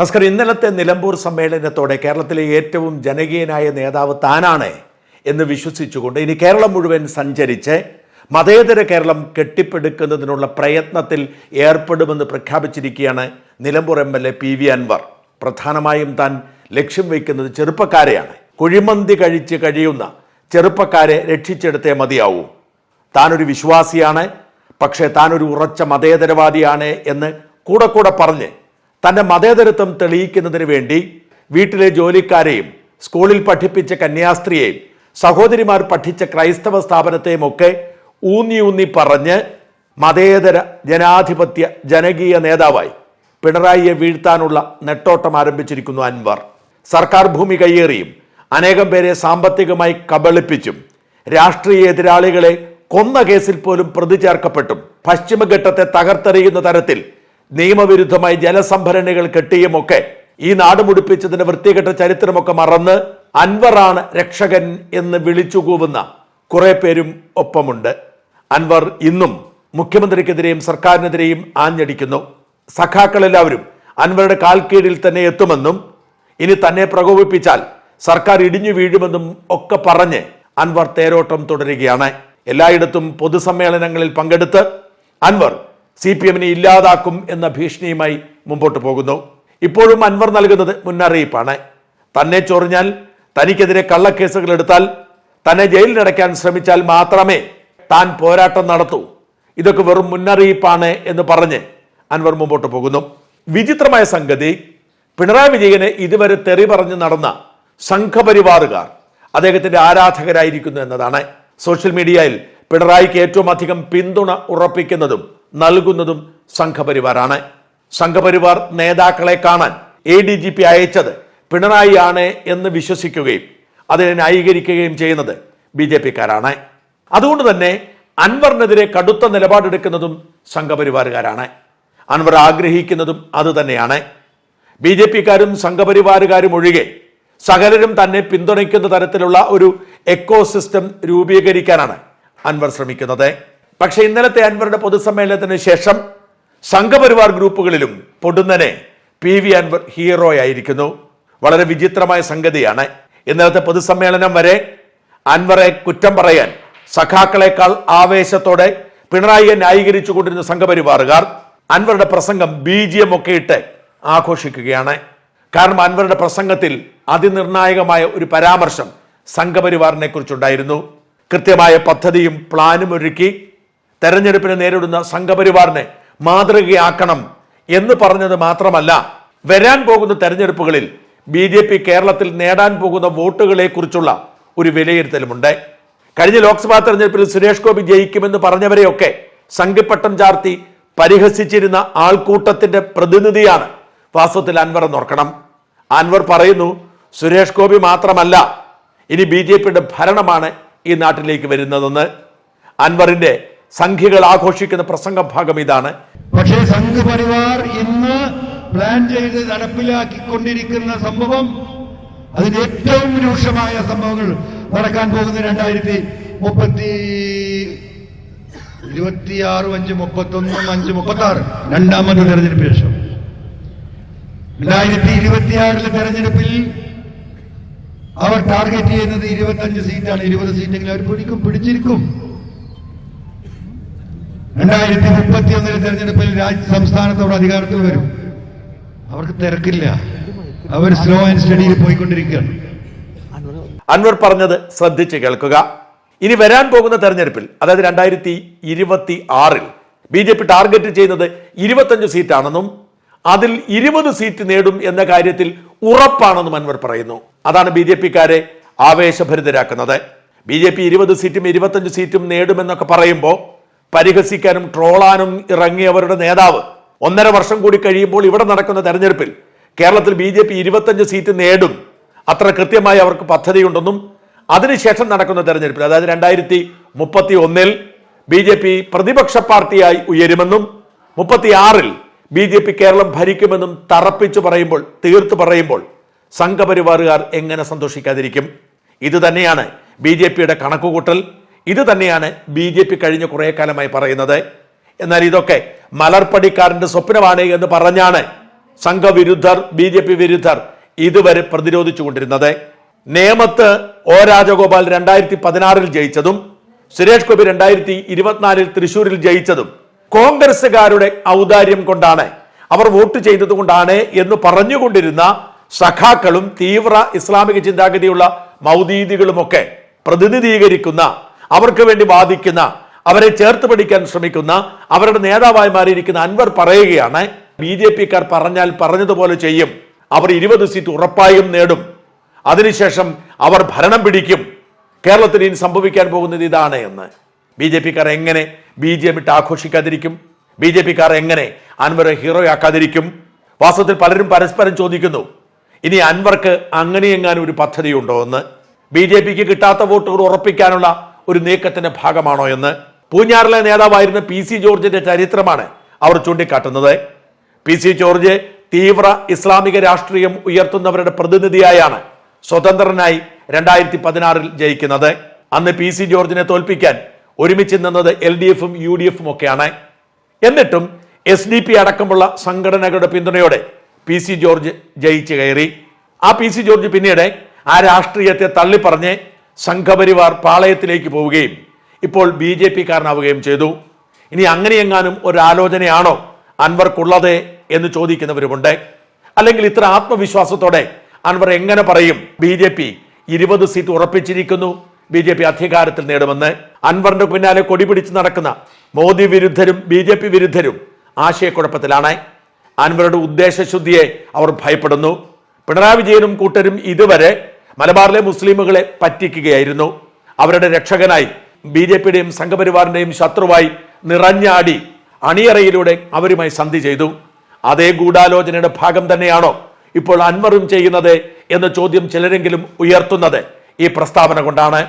നമസ്കാരം ഇന്നലത്തെ നിലമ്പൂർ സമ്മേളനത്തോടെ കേരളത്തിലെ ഏറ്റവും ജനകീയനായ നേതാവ് താനാണ് എന്ന് വിശ്വസിച്ചുകൊണ്ട് ഇനി കേരളം മുഴുവൻ സഞ്ചരിച്ച് മതേതര കേരളം കെട്ടിപ്പടുക്കുന്നതിനുള്ള പ്രയത്നത്തിൽ ഏർപ്പെടുമെന്ന് പ്രഖ്യാപിച്ചിരിക്കുകയാണ് Nilambur M L A P V Anvar. പ്രധാനമായും താൻ ലക്ഷ്യം വയ്ക്കുന്നത് ചെറുപ്പക്കാരെയാണ്. കുഴിമന്തി കഴിച്ച് കഴിയുന്ന ചെറുപ്പക്കാരെ രക്ഷിച്ചെടുത്തേ മതിയാവൂ. താനൊരു വിശ്വാസിയാണ് പക്ഷേ താനൊരു ഉറച്ച മതേതരവാദിയാണ് എന്ന് കൂടെ കൂടെ പറഞ്ഞ് തന്റെ മതേതരത്വം തെളിയിക്കുന്നതിന് വേണ്ടി വീട്ടിലെ ജോലിക്കാരെയും സ്കൂളിൽ പഠിപ്പിച്ച കന്യാസ്ത്രീയെയും സഹോദരിമാർ പഠിച്ച ക്രൈസ്തവ സ്ഥാപനത്തെയും ഒക്കെ ഊന്നി ഊന്നി പറഞ്ഞ് മതേതര ജനാധിപത്യ ജനകീയ നേതാവായി പിണറായിയെ വീഴ്ത്താനുള്ള നെട്ടോട്ടം ആരംഭിച്ചിരിക്കുന്നു അൻവർ. സർക്കാർ ഭൂമി കയ്യേറിയും അനേകം പേരെ സാമ്പത്തികമായി കബളിപ്പിച്ചും രാഷ്ട്രീയ എതിരാളികളെ കൊന്ന കേസിൽ പോലും പ്രതി ചേർക്കപ്പെട്ടും പശ്ചിമഘട്ടത്തെ തകർത്തെറിയുന്ന തരത്തിൽ നിയമവിരുദ്ധമായി ജലസംഭരണികൾ കെട്ടിയുമൊക്കെ ഈ നാട് മുടിപ്പിച്ചതിന്റെ വൃത്തികെട്ട ചരിത്രമൊക്കെ മറന്ന് അൻവറാണ് രക്ഷകൻ എന്ന് വിളിച്ചുകൂവുന്ന കുറെ പേരും ഒപ്പമുണ്ട്. അൻവർ ഇന്നും മുഖ്യമന്ത്രിക്കെതിരെയും സർക്കാരിനെതിരെയും ആഞ്ഞടിക്കുന്നു. സഖാക്കളെല്ലാവരും അൻവറുടെ കാൽക്കീഴിൽ തന്നെ എത്തുമെന്നും ഇനി തന്നെ പ്രകോപിപ്പിച്ചാൽ സർക്കാർ ഇടിഞ്ഞു വീഴുമെന്നും ഒക്കെ പറഞ്ഞ് അൻവർ തേരോട്ടം തുടരുകയാണ്. എല്ലായിടത്തും പൊതുസമ്മേളനങ്ങളിൽ പങ്കെടുത്ത് അൻവർ സി പി എമ്മിനെ ഇല്ലാതാക്കും എന്ന ഭീഷണിയുമായി മുമ്പോട്ട് പോകുന്നു. ഇപ്പോഴും അൻവർ നൽകുന്നത് മുന്നറിയിപ്പാണ്. തന്നെ ചൊറിഞ്ഞാൽ തനിക്കെതിരെ കള്ളക്കേസുകൾ എടുത്താൽ തന്നെ ജയിലിലടയ്ക്കാൻ ശ്രമിച്ചാൽ മാത്രമേ താൻ പോരാട്ടം നടത്തൂ. ഇതൊക്കെ വെറും മുന്നറിയിപ്പാണ് എന്ന് പറഞ്ഞ് അൻവർ മുമ്പോട്ട് പോകുന്നു. വിചിത്രമായ സംഗതി പിണറായി വിജയനെ ഇതുവരെ തെറി പറഞ്ഞ് നടന്ന സംഘപരിവാറുകാർ അദ്ദേഹത്തിന്റെ ആരാധകരായിരിക്കുന്നു എന്നതാണ്. സോഷ്യൽ മീഡിയയിൽ പിണറായിക്ക് ഏറ്റവും അധികം പിന്തുണ ഉറപ്പിക്കുന്നതും നൽകുന്നതും സംഘപരിവാറാണ്. സംഘപരിവാർ നേതാക്കളെ കാണാൻ എ ഡി ജി പി അയച്ചത് പിണറായിയാണ് എന്ന് വിശ്വസിക്കുകയും അതിനെ ന്യായീകരിക്കുകയും ചെയ്യുന്നത് ബി ജെ പിക്കാരാണ് അതുകൊണ്ട് തന്നെ അൻവറിനെതിരെ കടുത്ത നിലപാടെടുക്കുന്നതും സംഘപരിവാറുകാരാണ്. അൻവർ ആഗ്രഹിക്കുന്നതും അതുതന്നെയാണ് ബി ജെ പിക്കാരും സംഘപരിവാറുകാരും ഒഴികെ സകലരും തന്നെ പിന്തുണയ്ക്കുന്ന തരത്തിലുള്ള ഒരു എക്കോസിസ്റ്റം രൂപീകരിക്കാനാണ് അൻവർ ശ്രമിക്കുന്നത്. പക്ഷേ ഇന്നലത്തെ അൻവറുടെ പൊതുസമ്മേളനത്തിന് ശേഷം സംഘപരിവാർ ഗ്രൂപ്പുകളിലും പൊടുന്നനെ പി വി അൻവർ ഹീറോ ആയിരിക്കുന്നു വളരെ വിചിത്രമായ സംഗതിയാണ്. ഇന്നലത്തെ പൊതുസമ്മേളനം വരെ അൻവറെ കുറ്റം പറയാൻ സഖാക്കളെക്കാൾ ആവേശത്തോടെ പിണറായിയെ ന്യായീകരിച്ചു കൊണ്ടിരുന്ന സംഘപരിവാറുകാർ അൻവറുടെ പ്രസംഗം ബി ജി എം ഒക്കെ ഇട്ട് ആഘോഷിക്കുകയാണ്. കാരണം അൻവറുടെ പ്രസംഗത്തിൽ അതിനിർണായകമായ ഒരു പരാമർശം സംഘപരിവാറിനെ കുറിച്ചുണ്ടായിരുന്നു. കൃത്യമായ പദ്ധതിയും പ്ലാനും ഒരുക്കി തെരഞ്ഞെടുപ്പിനെ നേരിടുന്ന സംഘപരിവാറിനെ മാതൃകയാക്കണം എന്ന് പറഞ്ഞത് മാത്രമല്ല വരാൻ പോകുന്ന തെരഞ്ഞെടുപ്പുകളിൽ ബി ജെ പി കേരളത്തിൽ നേടാൻ പോകുന്ന വോട്ടുകളെ കുറിച്ചുള്ള ഒരു വിലയിരുത്തലുമുണ്ട്. കഴിഞ്ഞ ലോക്സഭാ തെരഞ്ഞെടുപ്പിൽ സുരേഷ് ഗോപി ജയിക്കുമെന്ന് പറഞ്ഞവരെയൊക്കെ സംഘപ്പട്ടം ചാർത്തി പരിഹസിച്ചിരുന്ന ആൾക്കൂട്ടത്തിന്റെ പ്രതിനിധിയാണ് വാസ്തവത്തിൽ അൻവർ എന്നോർക്കണം. അൻവർ പറയുന്നു സുരേഷ് ഗോപി മാത്രമല്ല ഇനി ബി ജെ പിയുടെ ഭരണമാണ് ഈ നാട്ടിലേക്ക് വരുന്നതെന്ന്. അൻവറിന്റെ സംഖ്യകൾ ആഘോഷിക്കുന്ന പ്രസംഗ ഭാഗം ഇതാണ്. പക്ഷേ സംഘപരിവാർ ഇന്ന് പ്ലാൻ ചെയ്ത് നടപ്പിലാക്കിക്കൊണ്ടിരിക്കുന്ന സംഭവം അതിന് ഏറ്റവും രൂക്ഷമായ സംഭവങ്ങൾ നടക്കാൻ പോകുന്ന രണ്ടായിരത്തി മുപ്പത്തി ഇരുപത്തിയാറ് അഞ്ച് മുപ്പത്തൊന്നും അഞ്ച് മുപ്പത്തി ആറ് രണ്ടാമത്തെ തെരഞ്ഞെടുപ്പ് ശേഷം. രണ്ടായിരത്തി ഇരുപത്തിയാറിലെ തെരഞ്ഞെടുപ്പിൽ അവർ ടാർഗറ്റ് ചെയ്യുന്നത് ഇരുപത്തഞ്ച് സീറ്റാണ് ഇരുപത് സീറ്റെങ്കിലും അവർ പിടിക്കും പിടിച്ചിരിക്കും. രണ്ടായിരത്തി മുപ്പത്തി ഒന്നിലെ തെരഞ്ഞെടുപ്പിൽ രാജ്യ സംസ്ഥാനത്തോട് അധികാരത്തിൽ വരും. അവർക്ക് തിരക്കില്ല. അവർ സ്ലോ ആൻഡ് സ്റ്റഡിയിൽ പോയിക്കൊണ്ടിരിക്കുകയാണ്. അൻവർ പറഞ്ഞത് ശ്രദ്ധിച്ച് കേൾക്കുക. ഇനി വരാൻ പോകുന്ന തെരഞ്ഞെടുപ്പിൽ അതായത് രണ്ടായിരത്തി ഇരുപത്തി ആറിൽ ബി ജെ പി ടാർഗറ്റ് ചെയ്യുന്നത് ഇരുപത്തഞ്ച് സീറ്റാണെന്നും അതിൽ ഇരുപത് സീറ്റ് നേടും എന്ന കാര്യത്തിൽ ഉറപ്പാണെന്നും അൻവർ പറയുന്നു. അതാണ് ബി ജെ പിക്കാരെ ആവേശഭരിതരാക്കുന്നത്. ബി ജെ പി ഇരുപത് സീറ്റും ഇരുപത്തഞ്ച് സീറ്റും നേടുമെന്നൊക്കെ പറയുമ്പോൾ പരിഹസിക്കാനും ട്രോളാനും ഇറങ്ങിയവരുടെ നേതാവ്. ഒന്നര വർഷം കൂടി കഴിയുമ്പോൾ ഇവിടെ നടക്കുന്ന തെരഞ്ഞെടുപ്പിൽ കേരളത്തിൽ ബി ജെ പി ഇരുപത്തഞ്ച് സീറ്റ് നേടും. അത്ര കൃത്യമായി അവർക്ക് പദ്ധതിയുണ്ടെന്നും അതിനുശേഷം നടക്കുന്ന തെരഞ്ഞെടുപ്പിൽ അതായത് രണ്ടായിരത്തി മുപ്പത്തി ഒന്നിൽ ബി ജെ പി പ്രതിപക്ഷ പാർട്ടിയായി ഉയരുമെന്നും മുപ്പത്തിയാറിൽ ബി ജെ പി കേരളം ഭരിക്കുമെന്നും തറപ്പിച്ചു പറയുമ്പോൾ തീർത്തു പറയുമ്പോൾ സംഘപരിവാറുകാർ എങ്ങനെ സന്തോഷിക്കാതിരിക്കും? ഇത് തന്നെയാണ് ബി ജെ പിയുടെ കണക്കുകൂട്ടൽ. ഇത് തന്നെയാണ് ബി ജെ പി കഴിഞ്ഞ കുറേ കാലമായി പറയുന്നത്. എന്നാൽ ഇതൊക്കെ മലർപ്പടിക്കാരന്റെ സ്വപ്നമാണ് എന്ന് പറഞ്ഞാണ് സംഘവിരുദ്ധർ ബി ജെ പി വിരുദ്ധർ ഇതുവരെ പ്രതിരോധിച്ചുകൊണ്ടിരുന്നത്. നേമത്ത് ഒ രാജഗോപാൽ രണ്ടായിരത്തി പതിനാറിൽ ജയിച്ചതും സുരേഷ് ഗോപി രണ്ടായിരത്തി ഇരുപത്തിനാലിൽ തൃശൂരിൽ ജയിച്ചതും കോൺഗ്രസുകാരുടെ ഔദാര്യം കൊണ്ടാണ് അവർ വോട്ട് ചെയ്തത് കൊണ്ടാണ് എന്ന് പറഞ്ഞുകൊണ്ടിരുന്ന സഖാക്കളും തീവ്ര ഇസ്ലാമിക ചിന്താഗതിയുള്ള മൗദീദികളുമൊക്കെ പ്രതിനിധീകരിക്കുന്ന അവർക്ക് വേണ്ടി വാദിക്കുന്ന അവരെ ചേർത്ത് പിടിക്കാൻ ശ്രമിക്കുന്ന അവരുടെ നേതാവായി മാറിയിരിക്കുന്ന അൻവർ പറയുകയാണ് ബി ജെ പിക്കാർ പറഞ്ഞാൽ പറഞ്ഞതുപോലെ ചെയ്യും. അവർ ഇരുപത് സീറ്റ് ഉറപ്പായും നേടും. അതിനുശേഷം അവർ ഭരണം പിടിക്കും. കേരളത്തിന് ഇനി സംഭവിക്കാൻ പോകുന്നത് ഇതാണ് എന്ന്. ബി ജെ പിക്കാർ എങ്ങനെ ബി ജെ പി ആഘോഷിക്കാതിരിക്കും? ബി ജെ പിക്കാർ എങ്ങനെ അൻവറെ ഹീറോയാക്കാതിരിക്കും? വാസ്തവത്തിൽ പലരും പരസ്പരം ചോദിക്കുന്നു ഇനി അൻവർക്ക് അങ്ങനെയെങ്ങാനും ഒരു പദ്ധതിയുണ്ടോ എന്ന്. ബി ജെ പിക്ക് കിട്ടാത്ത വോട്ടുകൾ ഉറപ്പിക്കാനുള്ള ഒരു നീക്കത്തിന്റെ ഭാഗമാണോ എന്ന്. പൂഞ്ഞാറിലെ നേതാവായിരുന്ന പി സി ജോർജിന്റെ ചരിത്രമാണ് അവർ ചൂണ്ടിക്കാട്ടുന്നത്. പി സി ജോർജ് തീവ്ര ഇസ്ലാമിക രാഷ്ട്രീയം ഉയർത്തുന്നവരുടെ പ്രതിനിധിയായാണ് സ്വതന്ത്രനായി രണ്ടായിരത്തി പതിനാറിൽ ജയിക്കുന്നത്. അന്ന് പി സി ജോർജിനെ തോൽപ്പിക്കാൻ ഒരുമിച്ച് നിന്നത് എൽ ഡി എഫും യു ഡി എഫും ഒക്കെയാണ്. എന്നിട്ടും എസ് ഡി പി അടക്കമുള്ള സംഘടനകളുടെ പിന്തുണയോടെ പി സി ജോർജ് ജയിച്ചു കയറി. ആ പി സി ജോർജ് പിന്നീട് ആ രാഷ്ട്രീയത്തെ തള്ളിപ്പറഞ്ഞ് സംഘപരിവാർ പാളയത്തിലേക്ക് പോവുകയും ഇപ്പോൾ ബി ജെ പി കാരനാവുകയും ചെയ്തു. ഇനി അങ്ങനെയെങ്ങാനും ഒരാലോചനയാണോ അൻവർക്കുള്ളത് എന്ന് ചോദിക്കുന്നവരുമുണ്ട്. അല്ലെങ്കിൽ ഇത്ര ആത്മവിശ്വാസത്തോടെ അൻവർ എങ്ങനെ പറയും ബി ജെ പി ഇരുപത് സീറ്റ് ഉറപ്പിച്ചിരിക്കുന്നു ബി ജെ പി അധികാരത്തിൽ നേടുമെന്ന്. അൻവറിന്റെ പിന്നാലെ കൊടിപിടിച്ച് നടക്കുന്ന മോദി വിരുദ്ധരും ബി ജെ പി വിരുദ്ധരും ആശയക്കുഴപ്പത്തിലാണ്. അൻവറുടെ ഉദ്ദേശശുദ്ധിയെ അവർ ഭയപ്പെടുന്നു. പിണറായി വിജയനും കൂട്ടരും ഇതുവരെ മലബാറിലെ മുസ്ലിമുകളെ പറ്റിക്കുകയായിരുന്നു. അവരുടെ രക്ഷകനായി ബി ജെ പിയുടെയും സംഘപരിവാറിന്റെയും ശത്രുവായി നിറഞ്ഞാടി അണിയറയിലൂടെ അവരുമായി സന്ധി ചെയ്തു. അതേ ഗൂഢാലോചനയുടെ ഭാഗം തന്നെയാണോ ഇപ്പോൾ അൻവറും ചെയ്യുന്നത് എന്ന ചോദ്യം ചിലരെങ്കിലും ഉയർത്തുന്നത് ഈ പ്രസ്താവന കൊണ്ടാണ്.